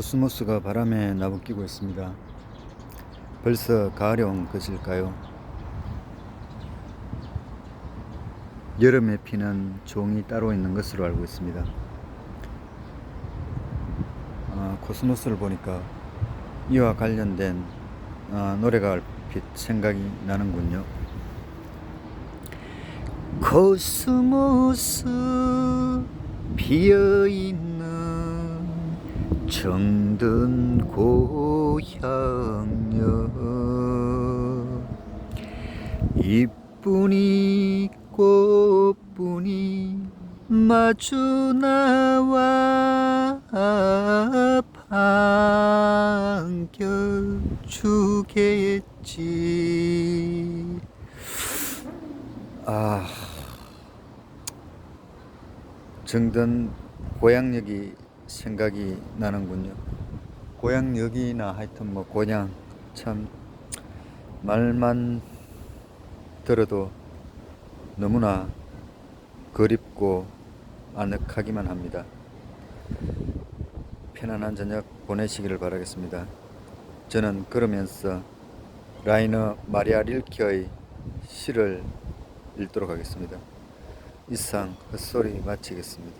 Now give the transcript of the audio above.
코스모스가 바람에 나부끼고 있습니다. 벌써 가을이 온 것일까요? 여름에 피는 종이 따로 있는 것으로 알고 있습니다. 아, 코스모스를 보니까 이와 관련된 아, 노래가 얼핏 생각이 나는군요. 코스모스 피어있는 정든 고향여. 이쁜이 꽃분이 마주 나와 반겨주겠지. 아 정든 고향역이 생각이 나는군요. 고향역이나 하여튼 뭐 고향 참 말만 들어도 너무나 그립고 아늑하기만 합니다. 편안한 저녁 보내시기를 바라겠습니다. 저는 그러면서 라이너 마리아 릴케의 시를 읽도록 하겠습니다. 이상 헛소리 마치겠습니다.